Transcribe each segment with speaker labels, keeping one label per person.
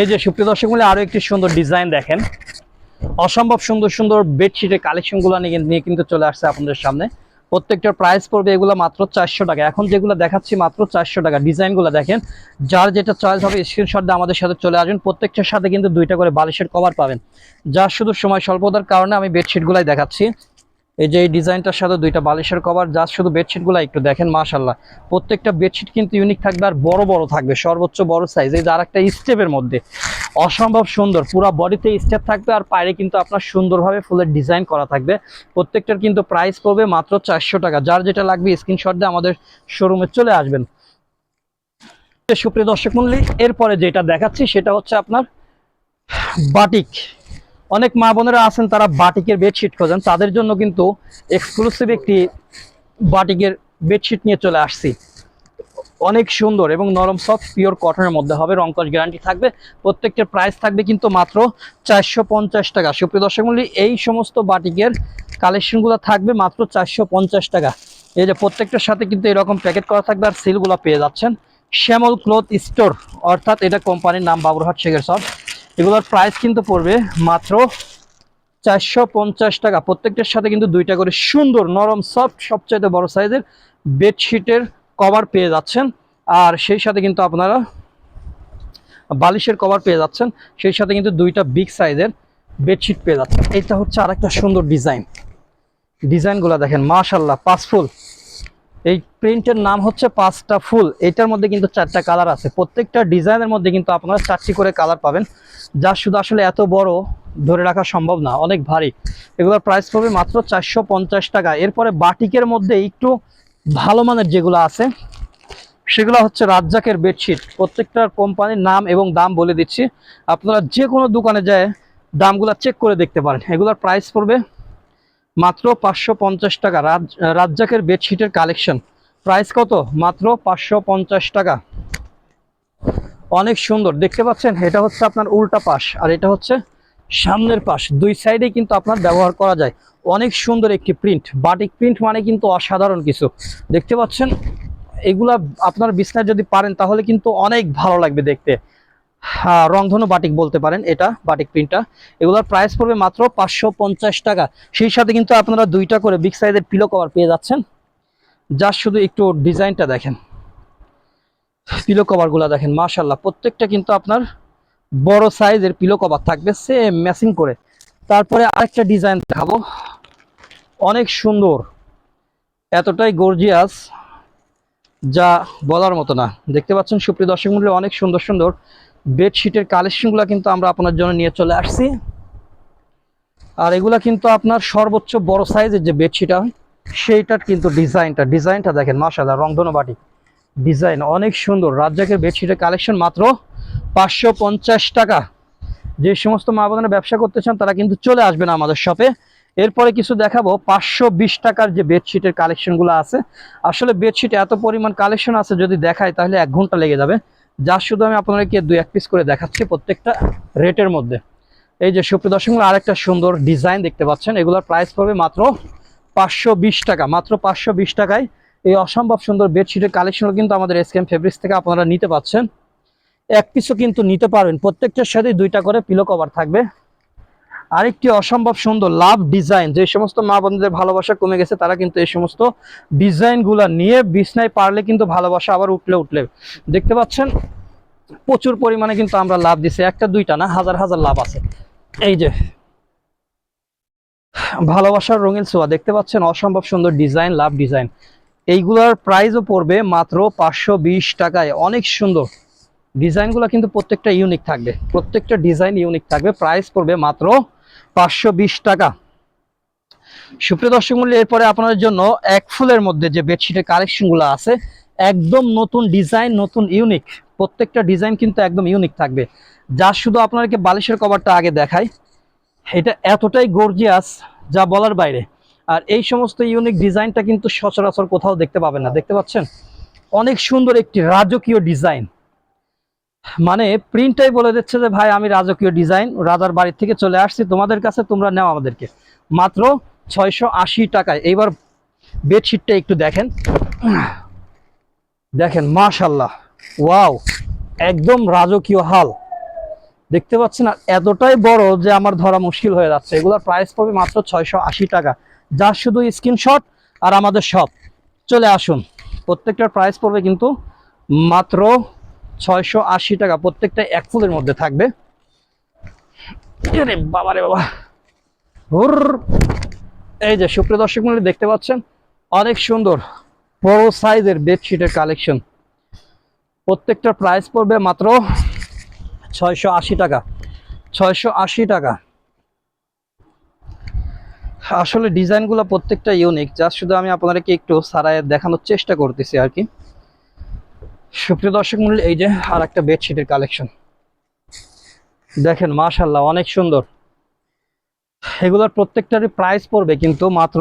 Speaker 1: এই যে সুপ্রিয় দর্শক মূল্যে আরও একটি সুন্দর ডিজাইন দেখেন। অসম্ভব সুন্দর সুন্দর বেডশিটের কালেকশনগুলো নিয়ে কিন্তু চলে আসছে আপনাদের সামনে। প্রত্যেকটার প্রাইস পড়বে এগুলো মাত্র চারশো টাকা। এখন যেগুলো দেখাচ্ছি মাত্র চারশো টাকা। ডিজাইনগুলো দেখেন, যার যেটা চয়েস হবে স্ক্রিনশট দিয়ে আমাদের সাথে চলে আসবেন। প্রত্যেকটার সাথে কিন্তু দুইটা করে বালিশের কভার পাবেন। যার শুধু সময় স্বল্পতার কারণে আমি বেডশিটগুলাই দেখাচ্ছি। এই যে এই ডিজাইনটার সাথে দুইটা বালিশের কভার যা শুধু বেডশিটগুলো একটু দেখেন মাশাল্লাহ প্রত্যেকটা বেডশিট কিন্তু ইউনিক থাকবে আর বড় বড় থাকবে, সর্বোচ্চ বড় সাইজ এই যে একটা স্টেপের মধ্যে, অসম্ভব সুন্দর, পুরো বডিতে স্টেপ থাকবে আর পায়ে কিন্তু আপনার সুন্দরভাবে ফুলের ডিজাইন করা থাকবে। প্রত্যেকটার কিন্তু প্রাইস পড়বে মাত্র চারশো টাকা। যার যেটা লাগবে স্ক্রিনশট দিয়ে আমাদের শোরুমে চলে আসবেন। সুপ্রিয় দর্শক মন্ডলী, এরপরে যেটা দেখাচ্ছি সেটা হচ্ছে আপনার বাটিক অনেক মা বোনেরা আছেন, তারা বাটিকের বেডশিট খোঁজেন। তাদের জন্য কিন্তু এক্সক্লুসিভ একটি বাটিকের বেডশিট নিয়ে চলে আসছি। অনেক সুন্দর এবং নরম সফট পিওর কটনের মধ্যে হবে। রংকশ গ্যারান্টি থাকবে। প্রত্যেকটার প্রাইস থাকবে কিন্তু মাত্র চারশো পঞ্চাশ টাকা। সুপ্রিয় দর্শক মূল্য এই সমস্ত বাটিকের কালেকশনগুলো থাকবে মাত্র চারশো পঞ্চাশ টাকা। এই যে প্রত্যেকটার সাথে কিন্তু এরকম প্যাকেট করা থাকবে আর সিলগুলো পেয়ে যাচ্ছেন। শ্যামল ক্লথ স্টোর, অর্থাৎ এটা কোম্পানির নাম বাবুরহাট শেখের সব এগুলোর প্রাইস কিন্তু পড়বে মাত্র চারশো পঞ্চাশ টাকা। প্রত্যেকটার সাথে কিন্তু দুইটা করে সুন্দর, নরম সফট সবচাইতে বড় সাইজের বেডশিটের কভার পেয়ে যাচ্ছেন। আর সেই সাথে কিন্তু আপনারা বালিশের কভার পেয়ে যাচ্ছেন। সেই সাথে কিন্তু দুইটা বিগ সাইজের বেডশিট পেয়ে যাচ্ছেন। এটা হচ্ছে আরেকটা সুন্দর ডিজাইন ডিজাইনগুলো দেখেন মাশাল্লাহ পাঁচ ফুল। এই প্রিন্টের নাম হচ্ছে পাঁচটা ফুল। এটার মধ্যে কিন্তু চারটা কালার আছে। প্রত্যেকটা ডিজাইনের মধ্যে কিন্তু আপনারা চারটি করে কালার পাবেন। যা শুধু আসলে এত বড় ধরে রাখা সম্ভব না, অনেক ভারী। এগুলোর প্রাইস পড়বে মাত্র চারশো পঞ্চাশ টাকা। এরপরে বাটিকের মধ্যে একটু ভালো মানের যেগুলো আছে, সেগুলো হচ্ছে রাজ্জাকের বেডশিট প্রত্যেকটার কোম্পানির নাম এবং দাম বলে দিচ্ছি। আপনারা যে কোনো দোকানে যায় দামগুলো চেক করে দেখতে পারেন। এগুলোর প্রাইস পড়বে মাত্র পাঁচশো পঞ্চাশ টাকা। রাজ রাজ্জাকের বেডশিটের কালেকশন প্রাইস কত? মাত্র পাঁচশো পঞ্চাশ টাকা। অনেক সুন্দর। দেখতে পাচ্ছেন, এটা হচ্ছে আপনার উল্টা পাশ, আর এটা হচ্ছে সামনের পাশ। দুই সাইডে কিন্তু আপনার ব্যবহার করা যায়। অনেক সুন্দর একটি প্রিন্ট বাটিক প্রিন্ট মানে কিন্তু অসাধারণ কিছু। দেখতে পাচ্ছেন, এগুলা আপনার বিছনায় যদি পারেন, তাহলে কিন্তু অনেক ভালো লাগবে দেখতে। রংধনু বাটিক বলতে পারেন এটা, বাটিক প্রিন্টটা এগুলোর প্রাইস পড়বে মাত্র পাঁচশো পঞ্চাশ টাকা। সেই সাথে কিন্তু আপনারা দুইটা করে বিগ সাইজের পিলো কভার পেয়ে যাচ্ছেন। যার শুধু একটু ডিজাইনটা দেখেন। পিলো কভারগুলো দেখেন মাশাল্লাহ প্রত্যেকটা কিন্তু আপনার বড় সাইজের পিলো কভার থাকবে সেম ম্যাচিং করে। তারপরে আরেকটা ডিজাইন দেখাবো। অনেক সুন্দর। এতটাই গর্জিয়াস যা বলার মতো না। দেখতে পাচ্ছেন সুপ্রিয় দর্শক মূল্যে অনেক সুন্দর সুন্দর বেডশিটের কালেকশনগুলো কিন্তু আমরা আপনার জন্য নিয়ে চলে আসছি। আর এগুলা কিন্তু আপনার সর্বোচ্চ বড় সাইজের যে বেডশিট হয়, সেইটার কিন্তু ডিজাইনটা ডিজাইনটা দেখেন মাসাদা রংধনু বাটি। ডিজাইন অনেক সুন্দর, রাজ্জাকের বেডশিটের কালেকশন মাত্র পাঁচশো পঞ্চাশ টাকা। যে সমস্ত মা বোনেরা ব্যবসা করতে চান, তারা কিন্তু চলে আসবেন আমাদের শপে এরপরে কিছু দেখাবো, পাঁচশো বিশ টাকার যে বেডশিটের কালেকশনগুলো আছে। আসলে বেডশিট এত পরিমাণ কালেকশন আছে, যদি দেখায় তাহলে এক ঘণ্টা লেগে যাবে। যা শুধু আমি আপনাদেরকে দুই এক পিস করে দেখাচ্ছি প্রত্যেকটা রেটের মধ্যে। এই যে সুপ্রিয় দর্শক, আরেকটা সুন্দর ডিজাইন দেখতে পাচ্ছেন। এগুলোর প্রাইস পড়বে মাত্র পাঁচশো বিশ টাকা। মাত্র পাঁচশো বিশ টাকায় এই অসম্ভব সুন্দর বেডশিটের কালেকশনও কিন্তু আমাদের এসকেম ফেব্রিক্স থেকে আপনারা নিতে পাচ্ছেন। এক পিসও কিন্তু নিতে পারবেন। প্রত্যেকটার সাথে দুইটা করে পিলো কভার থাকবে। আরেকটি অসম্ভব সুন্দর লাভ ডিজাইন, যে সমস্ত মা বোনদের ভালোবাসা কমে গেছে, তারা কিন্তু এই সমস্ত ডিজাইনগুলো নিয়ে বিছনায় পারলে কিন্তু ভালোবাসা আবার উঠলে উঠলে। দেখতে পাচ্ছেন? প্রচুর পরিমাণে কিন্তু আমরা লাভ দিছি। একটা, দুইটা না, হাজার হাজার লাভ আছে। এই যে, ভালোবাসার রঙিন ছোঁয়া, দেখতে পাচ্ছেন? অসম্ভব সুন্দর ডিজাইন, লাভ ডিজাইন। এইগুলোর প্রাইসও পড়বে মাত্র পাঁচশো বিশ টাকায়। অনেক সুন্দর। ডিজাইনগুলো কিন্তু প্রত্যেকটা ইউনিক থাকবে। প্রত্যেকটা ডিজাইন ইউনিক থাকবে। প্রাইস পড়বে মাত্র পাঁচশো বিশ টাকা। সুপ্রিয় দর্শক মূল্য এরপরে আপনাদের জন্য এক ফুলের মধ্যে যে বেডশিটের কালেকশনগুলো আছে, একদম নতুন ডিজাইন, নতুন ইউনিক, প্রত্যেকটা ডিজাইন কিন্তু একদম ইউনিক থাকবে। যা শুধু আপনাদেরকে বালিশের কভারটা আগে দেখাই, এটা এতটাই গর্জিয়াস যা বলার বাইরে। আর এই সমস্ত ইউনিক ডিজাইনটা কিন্তু সচরাচর কোথাও দেখতে পাবেন না। দেখতে পাচ্ছেন? অনেক সুন্দর একটি রাজকীয় ডিজাইন। মানে প্রিন্টটাই বলে দিচ্ছে যে, ভাই, আমি রাজকীয় ডিজাইন রাজার বাড়ি থেকে চলে আসছি, তোমাদের কাছে তোমরা নেও আমাদেরকে। মাত্র ছয়শো আশি টাকায়। এইবার বেডশিটটা একটু দেখেন। দেখেন মাশাল্লাহ ওয়াও, একদম রাজকীয় হাল। দেখতে পাচ্ছেন, আর এতটাই বড় যে আমার ধরা মুশকিল হয়ে যাচ্ছে। এগুলোর প্রাইস পড়বে মাত্র ছয়শো আশি টাকা। যার শুধু স্ক্রিনশট আর আমাদের শপ চলে আসুন। প্রত্যেকটার প্রাইস পড়বে কিন্তু মাত্র ছয়শো আশি টাকা। প্রত্যেকটা এক ফুলের মধ্যে থাকবে। বাবা রে বাবা। হুর। এই যে শুক্র দর্শক মন্ডলী, দেখতে পাচ্ছেন? অনেক সুন্দর, বড় সাইজের বেডশিটের কালেকশন। প্রত্যেকটার প্রাইস পড়বে মাত্র ছয়শো আশি টাকা। ছয়শো আশি টাকা। আসলে ডিজাইনগুলো প্রত্যেকটা ইউনিক, যা শুধু আমি আপনাদেরকে একটু সারায় দেখানোর চেষ্টা করতেছি আর কি। সুপ্রিয় দর্শক মূল এই যে আর একটা বেডশিটের কালেকশন দেখেন মাশাল্লাহ অনেক সুন্দর। এগুলোর প্রত্যেকটারই প্রাইস পড়বে কিন্তু মাত্র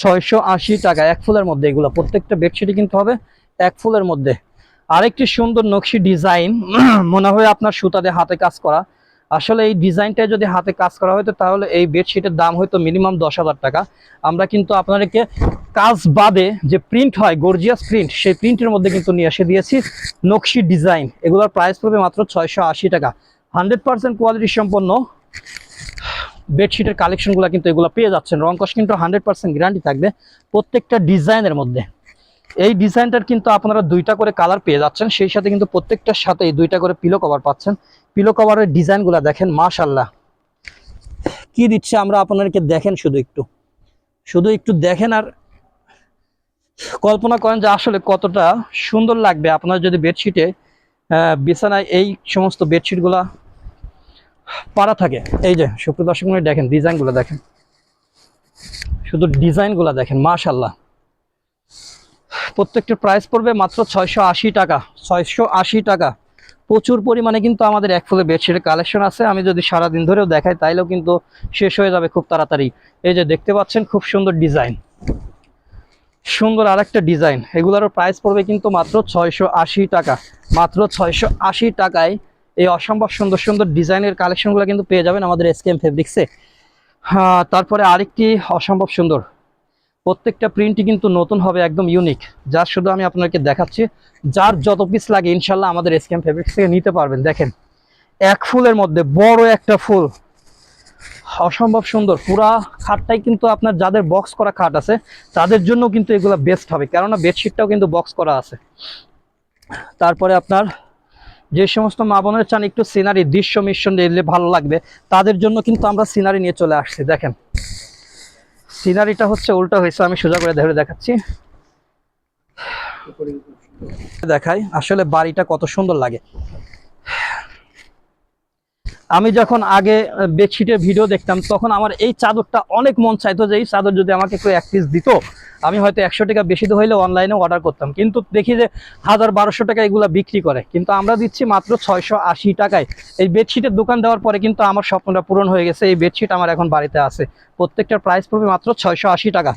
Speaker 1: ছয়শো আশি টাকা। এক ফুলের মধ্যে এগুলো, প্রত্যেকটা বেডশিটই কিন্তু হবে এক ফুলের মধ্যে। আরেকটি সুন্দর নকশি ডিজাইন মনে হয় আপনার সুতাতে হাতে কাজ করা। আসলে এই ডিজাইনটা যদি হাতে কাজ করা হতো তাহলে এই বেডশিটের দাম হয়তো মিনিমাম দশ হাজার টাকা। আমরা কিন্তু আপনাদেরকে কাজ বাদে যে প্রিন্ট হয় গর্জিয়াস প্রিন্ট সেই প্রিন্টের মধ্যে কিন্তু নিয়ে এসে দিয়েছি নকশি ডিজাইন। এগুলোর প্রাইস পড়বে মাত্র ছয়শো আশি টাকা। হান্ড্রেড পার্সেন্ট কোয়ালিটি সম্পন্ন বেডশিটের কালেকশনগুলো কিন্তু এগুলো পেয়ে যাচ্ছেন। রং কস কিন্তু হান্ড্রেড পার্সেন্ট গ্যারান্টি থাকবে প্রত্যেকটা ডিজাইনের মধ্যে। এই ডিজাইনটার কিন্তু আপনারা দুইটা করে কালার পেয়ে যাচ্ছেন, সেই সাথে কিন্তু প্রত্যেকটার সাথে দুইটা করে পিলো কভার পাচ্ছেন। পিলো কভারের ডিজাইনগুলো দেখেন মাশাল্লাহ কি দিচ্ছে আমরা আপনাদেরকে দেখেন শুধু একটু। শুধু একটু দেখেন আর কল্পনা করেন যে আসলে কতটা সুন্দর লাগবে। আপনার যদি বেডশিটে বিছানায় এই সমস্ত বেডশিটগুলা পারা থাকে, এই যে সুপ্রিয় দর্শক দেখেন ডিজাইনগুলো দেখেন। শুধু ডিজাইনগুলো দেখেন মাশাল্লাহ প্রত্যেকটার প্রাইস পড়বে মাত্র ছয়শো আশি টাকা, ছয়শো আশি টাকা। প্রচুর পরিমাণে কিন্তু আমাদের এক ফুলে বেডশিটের কালেকশন আছে। আমি যদি সারা দিন ধরেও দেখাই, তাইলেও কিন্তু শেষ হয়ে যাবে খুব তাড়াতাড়ি। এই যে দেখতে পাচ্ছেন, খুব সুন্দর ডিজাইন সুন্দর আরেকটা ডিজাইন এগুলোরও প্রাইস পড়বে কিন্তু মাত্র ছয়শো আশি টাকা। মাত্র ছয়শো আশি টাকায় এই অসম্ভব সুন্দর সুন্দর ডিজাইনের কালেকশনগুলো কিন্তু পেয়ে যাবেন আমাদের এসকেএম ফেব্রিক্সে হ্যাঁ তারপরে আরেকটি অসম্ভব সুন্দর। প্রত্যেকটা প্রিন্টই কিন্তু নতুন হবে, একদম ইউনিক যার শুধু আমি আপনাকে দেখাচ্ছি, যার যত পিস লাগে ইনশাল্লাহ আমাদের এসকেএম ফেব্রিক্স থেকে নিতে পারবেন। দেখেন, এক ফুলের মধ্যে বড় একটা ফুল। অসম্ভব সুন্দর। পুরা খাটটাই কিন্তু আপনার যাদের বক্স করা খাট আছে, তাদের জন্য কিন্তু এগুলো বেস্ট হবে। কেননা বেডশিটটাও কিন্তু বক্স করা আছে। তারপরে আপনার যে সমস্ত মা বোনের চান একটু সিনারি দৃশ্য মিশ্রণ এলে ভালো লাগবে, তাদের জন্য কিন্তু আমরা সিনারি নিয়ে চলে আসছি। দেখেন সিনারিটা হচ্ছে উল্টো হয়েছে, আমি সোজা করে ধরে দেখাচ্ছি। দেখাই, আসলে বাড়িটা কত সুন্দর লাগে। আমি যখন আগে বেডশিটের ভিডিও দেখতাম, তখন আমার এই চাদরটা অনেক মন চাইতো যে এই চাদর যদি আমাকে কেউ এক পিস দিত, আমি হয়তো একশো টাকা বেশি হইলে অনলাইনে অর্ডার করতাম। কিন্তু দেখি যে হাজার বারোশো টাকা এগুলো বিক্রি করে। কিন্তু আমরা দিচ্ছি মাত্র ছয়শো আশি টাকায়। এই বেডশিটের দোকান দেওয়ার পরে কিন্তু আমার স্বপ্নটা পূরণ হয়ে গেছে। এই বেডশিট আমার এখন বাড়িতে আছে। প্রত্যেকটার প্রাইস পড়বে মাত্র ছয়শো আশি টাকা।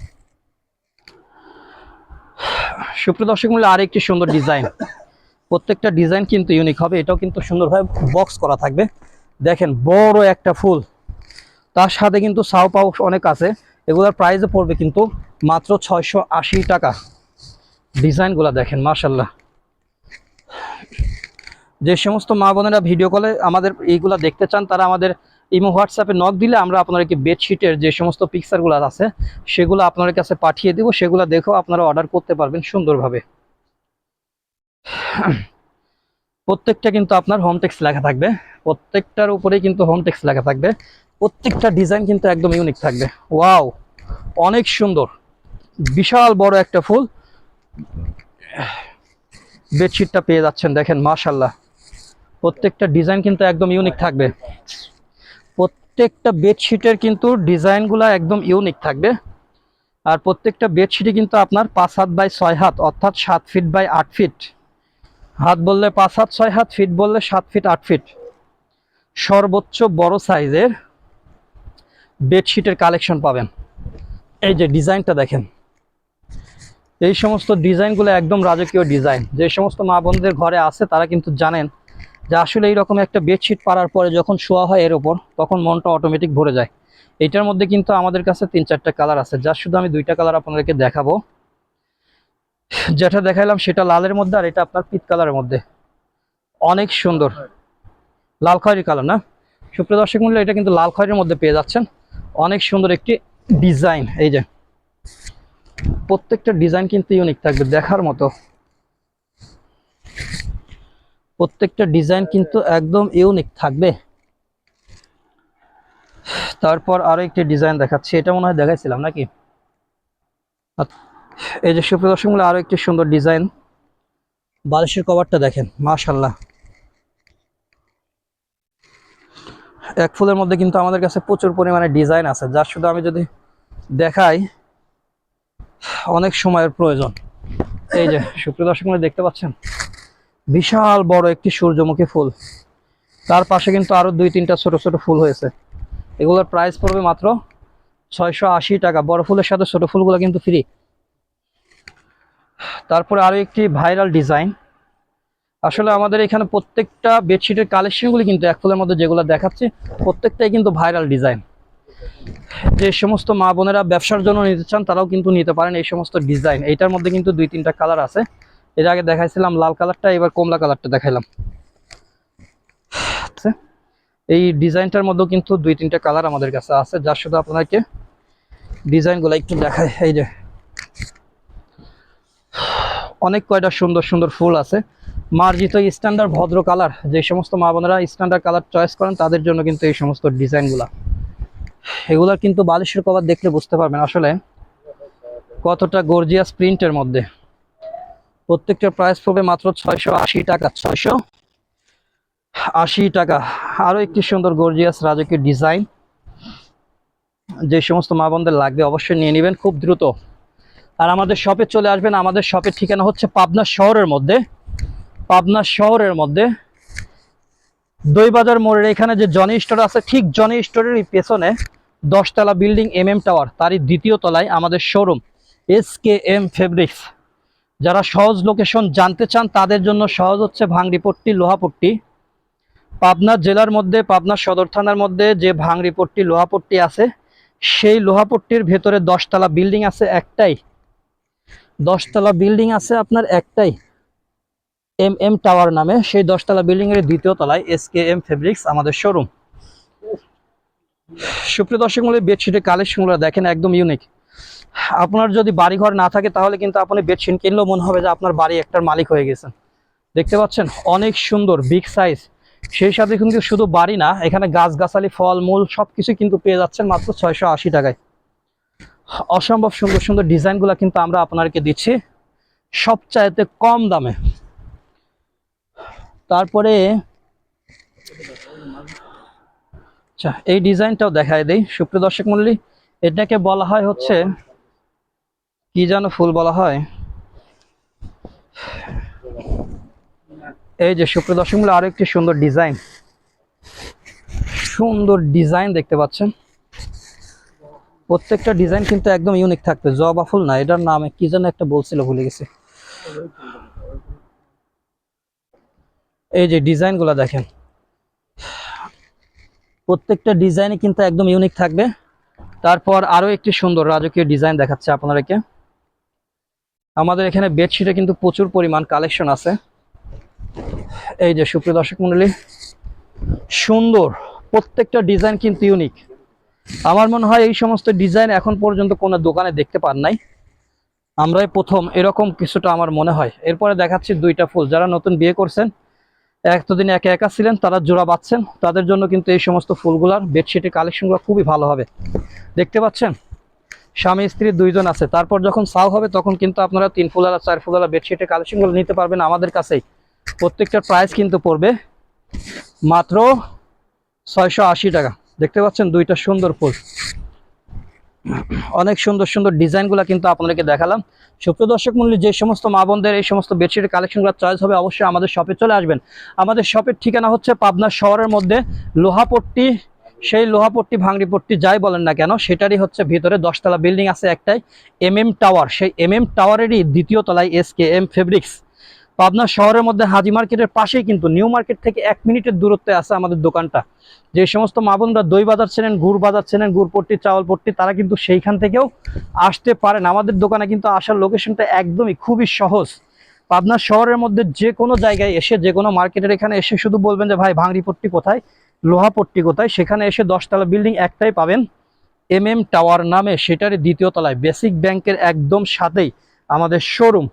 Speaker 1: সুপ্রিয় দর্শক মূল্য আরেকটি সুন্দর ডিজাইন প্রত্যেকটা ডিজাইন কিন্তু ইউনিক হবে। এটাও কিন্তু সুন্দরভাবে বক্স করা থাকবে। দেখেন বড় একটা ফুল। তার সাথে কিন্তু সাউ পাউ অনেক আছে। এগুলোর প্রাইসে পড়বে কিন্তু মাত্র ছয়শো আশি টাকা। ডিজাইনগুলো দেখেন মার্শাল্লাহ যে সমস্ত মা বোনেরা ভিডিও কলে আমাদের এইগুলা দেখতে চান, তারা আমাদের ইমো হোয়াটসঅ্যাপে নক দিলে আমরা আপনাদেরকে বেডশিটের যে সমস্ত পিকচারগুলো আছে, সেগুলো আপনাদের কাছে পাঠিয়ে দিব। সেগুলো দেখেও আপনারা অর্ডার করতে পারবেন সুন্দরভাবে। প্রত্যেকটা কিন্তু আপনার হোম টেক্স লেখা থাকবে। প্রত্যেকটার উপরেই কিন্তু হোম টেক্স লেখা থাকবে। প্রত্যেকটা ডিজাইন কিন্তু একদম ইউনিক থাকবে। ওয়াও অনেক সুন্দর। বিশাল বড় একটা ফুল। বেডশিটটা পেয়ে যাচ্ছেন, দেখেন মাশাল্লাহ প্রত্যেকটা ডিজাইন কিন্তু একদম ইউনিক থাকবে। প্রত্যেকটা বেডশিটের কিন্তু ডিজাইনগুলো একদম ইউনিক থাকবে। আর প্রত্যেকটা বেডশিটই কিন্তু আপনার পাঁচ হাত বাই ছয় হাত, অর্থাৎ সাত ফিট বাই আট ফিট হাত বললে পাঁচ হাত, ছয় হাত, ফিট বললে সাত ফিট, আট ফিট। সর্বোচ্চ বড় সাইজের বেডশিটের কালেকশন পাবেন। এই যে ডিজাইনটা দেখেন। এই সমস্ত ডিজাইনগুলো একদম রাজকীয় ডিজাইন। যে সমস্ত মা বোনদের ঘরে আছে, তারা কিন্তু জানেন যে আসলে এইরকম একটা বেডশিট পারার পরে যখন শোয়া হয় এর ওপর তখন মনটা অটোমেটিক ভরে যায়। এটার মধ্যে কিন্তু আমাদের কাছে তিন চারটা কালার আছে। যার শুধু আমি দুইটা কালার আপনাদেরকে দেখাবো। যেটা দেখাইলাম সেটা লালের মধ্যে আর এটা আপনার পিত কালারের মধ্যে। অনেক সুন্দর। লাল খয়েরি কালার, না? সুপ্রিয় দর্শক মূল্য এটা কিন্তু লাল খয়েরির মধ্যে পেয়ে যাচ্ছেন। অনেক সুন্দর একটি ডিজাইন, এই যে। প্রত্যেকটা ডিজাইন কিন্তু ইউনিক থাকবে দেখার মতো। প্রত্যেকটা ডিজাইন কিন্তু একদম ইউনিক থাকবে। তারপর আরও একটি ডিজাইন দেখাচ্ছি। এটা মনে হয় দেখাইছিলাম নাকি? এই যে সুপ্রিয় দর্শক মূল্য আরও একটি সুন্দর ডিজাইন বালিশের কভারটা দেখেন মাশাল্লাহ এক ফুলের মধ্যে কিন্তু আমাদের কাছে প্রচুর পরিমাণে ডিজাইন আছে, যার শুধু আমি যদি দেখাই, অনেক সময়ের প্রয়োজন। এই যে, সুপ্রিয় দর্শক দেখতে পাচ্ছেন? বিশাল বড় একটি সূর্যমুখী ফুল। তার পাশে কিন্তু আরও দুই, তিনটা ছোট ছোট ফুল হয়েছে। এগুলোর প্রাইস পড়বে মাত্র ছয়শো আশি টাকা। বড় ফুলের সাথে ছোট ফুলগুলো কিন্তু ফ্রি তারপরে আরও একটি ভাইরাল ডিজাইন। আসলে আমাদের এখানে প্রত্যেকটা বেডশিটের কালেকশনগুলি কিন্তু এক ফুলের মধ্যে যেগুলো দেখাচ্ছে প্রত্যেকটাই কিন্তু ভাইরাল ডিজাইন। যে সমস্ত মা বোনেরা ব্যবসার জন্য নিতে চান তারাও কিন্তু নিতে পারেন এই সমস্ত ডিজাইন। এইটার মধ্যে কিন্তু দুই তিনটা কালার আছে। এর আগে দেখাইছিলাম লাল কালারটা এবার কমলা কালারটা দেখাইলাম। আচ্ছা, এই ডিজাইনটার মধ্যেও কিন্তু দুই তিনটা কালার আমাদের কাছে আছে। যার শুধু আপনাকে ডিজাইনগুলো একটু দেখায় এই যে অনেক কয়টা সুন্দর সুন্দর ফুল আছে। মার্জিত স্ট্যান্ডার্ড ভদ্র কালার যে সমস্ত মা বোনেরা স্ট্যান্ডার্ড কালার চয়েস করেন, তাদের জন্য কিন্তু এই সমস্ত ডিজাইনগুলা। এগুলার কিন্তু বালিশের কভার দেখলে বুঝতে পারবেন আসলে কতটা গর্জিয়াস প্রিন্টের মধ্যে। প্রত্যেকটা প্রাইস পড়বে মাত্র ছয়শো আশি টাকা, ছয়শো আশি টাকা। আরও একটি সুন্দর গর্জিয়াস রাজকীয় ডিজাইন যে সমস্ত মা বোনদের লাগবে অবশ্যই নিয়ে নেবেন, খুব দ্রুত। আর আমাদের শপে চলে আসবেন। আমাদের শপের ঠিকানা হচ্ছে পাবনা শহরের মধ্যে। পাবনা শহরের মধ্যে। দইবাজার মোড়ের এখানে যে জনি স্টোর আছে, ঠিক জনি স্টোরের পেছনে দশতলা বিল্ডিং এম এম টাওয়ার তারই দ্বিতীয় তলায় আমাদের showroom S K M fabrics যারা সহজ লোকেশন জানতে চান, তাদের জন্য সহজ হচ্ছে ভাঙড়িপট্টি লোহাপট্টি। পাবনা জেলার মধ্যে, পাবনা সদর থানার মধ্যে যে ভাঙড়িপট্টি লোহাপট্টি আছে, সেই লোহাপট্টির ভেতরে দশতলা বিল্ডিং আছে একটাই। দশতলা বিল্ডিং আছে আপনার একটাই এম এম টাওয়ার নামে। সেই দশতলা বিল্ডিং এর দ্বিতীয় তলায় এস কে এম ফেব্রিক্স আমাদের শোরুম সুপ্রিয় দর্শক মূল্য বেডশিটের কালেকশনগুলো দেখেন, একদম ইউনিক আপনার যদি বাড়ি ঘর না থাকে, তাহলে কিন্তু আপনি বেডশিট কিনলেও মনে হবে যে আপনার বাড়ি একটার মালিক হয়ে গেছেন। দেখতে পাচ্ছেন, অনেক সুন্দর বিগ সাইজ সেই সাথে কিন্তু শুধু বাড়ি না, এখানে গাছগাছালি ফল মূল সবকিছু কিন্তু পেয়ে যাচ্ছেন মাত্র ছয়শো আশি টাকায়। অসম্ভব সুন্দর সুন্দর ডিজাইনগুলো কিন্তু আমরা আপনাদেরকে দিচ্ছি। সবচাইতে কম দামে। তারপরে আচ্ছা এই ডিজাইনটাও দেখায় দেই। সুপ্রিয় দর্শক মন্ডলী, এটাকে বলা হয় হচ্ছে, কি যেন ফুল বলা হয়? এই যে সুপ্রিয় দর্শক মন্ডলী আরও একটি সুন্দর ডিজাইন। সুন্দর ডিজাইন দেখতে পাচ্ছেন। প্রত্যেকটা ডিজাইন কিন্তু একদম ইউনিক থাকবে। জবা ফুল না, এটার নামে কি যেন একটা বলছিল, ভুলে গেছে। এই যে ডিজাইনগুলো দেখেন। প্রত্যেকটা ডিজাইনই কিন্তু একদম ইউনিক থাকবে। তারপর আরও একটি সুন্দর রাজকীয় ডিজাইন দেখাচ্ছে আপনাদেরকে। আমাদের এখানে বেডশিটে কিন্তু প্রচুর পরিমাণ কালেকশন আছে। এই যে সুপ্রিয় দর্শক মন্ডলী সুন্দর। প্রত্যেকটা ডিজাইন কিন্তু ইউনিক আমার মনে হয় এই সমস্ত ডিজাইন এখন পর্যন্ত কোনো দোকানে দেখতে পান নাই। আমরাই প্রথম এরকম কিছুটা আমার মনে হয়। এরপরে দেখাচ্ছি দুইটা ফুল। যারা নতুন বিয়ে করছেন, এতদিন একা একা ছিলেন, তারা জোড়া বাচ্ছেন তাদের জন্য কিন্তু এই সমস্ত ফুলগুলার বেডশিটের কালেকশনগুলো খুবই ভালো হবে। দেখতে পাচ্ছেন? স্বামী, স্ত্রী দুইজন আছে। তারপর যখন সাউ হবে, তখন কিন্তু আপনারা তিন ফুলালা, চার ফুলালা বেডশিটের কালেকশনগুলো নিতে পারবেন আমাদের কাছেই। প্রত্যেকটার প্রাইস কিন্তু পড়বে মাত্র ছয়শো আশি টাকা। দেখতে পাচ্ছেন দুইটা সুন্দর ফুল। অনেক সুন্দর সুন্দর ডিজাইনগুলো কিন্তু আপনাদেরকে দেখালাম। সুপ্রিয় দর্শক মূল্য যে সমস্ত মা বোনদের, এই সমস্ত বেডশিটের কালেকশনগুলো চয়েস হবে, অবশ্যই আমাদের শপে চলে আসবেন। আমাদের শপের ঠিকানা হচ্ছে পাবনা শহরের মধ্যে লোহাপট্টি, সেই লোহাপট্টি, ভাঙড়িপট্টি, যাই বলেন না কেন, সেটারই হচ্ছে ভিতরে দশতলা বিল্ডিং আছে একটাই এম এম টাওয়ার সেই এম এম টাওয়ারেরই দ্বিতীয় তলায় S K M fabrics Pabna শহরের মধ্যে হাজি মার্কেটের পাশেই কিন্তু নিউ মার্কেট থেকে এক মিনিটের দূরত্বে আছে আমাদের দোকানটা। যে সমস্ত মা বোনরা দই বাজার ছিলেন গুড় বাজার ছিলেন গুড়পট্টি চাওয়ালপট্টি তারা কিন্তু সেইখান থেকেও আসতে পারেন। আমাদের দোকানে কিন্তু আসার লোকেশনটা একদমই খুবই সহজ। পাবনা শহরের মধ্যে যে কোনো জায়গায় এসে, যে কোনো মার্কেটের এখানে এসে শুধু বলবেন যে, ভাই, ভাঙড়ি পট্টি কোথায়? লোহা পট্টি কোথায়? সেখানে এসে দশতলা বিল্ডিং একটাই পাবেন। এম এম টাওয়ার নামে সেটারই দ্বিতীয় তলায়। বেসিক ব্যাংকের একদম সাথেই আমাদের শোরুম।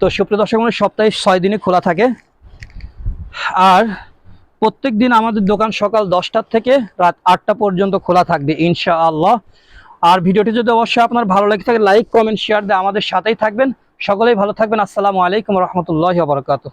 Speaker 1: তো সুপ্রিয় দর্শক মানে সপ্তাহে ছয় দিনই খোলা থাকে। আর প্রত্যেক দিন আমাদের দোকান সকাল দশটার থেকে রাত আটটা পর্যন্ত খোলা থাকবে ইনশা আল্লাহ আর ভিডিওটি যদি অবশ্যই আপনার ভালো লেগে থাকে, লাইক, কমেন্ট, শেয়ার দিয়ে আমাদের সাথেই থাকবেন। সকলেই ভালো থাকবেন। আসসালামু আলাইকুম রহমতুল্লাহ বারকাতুহ।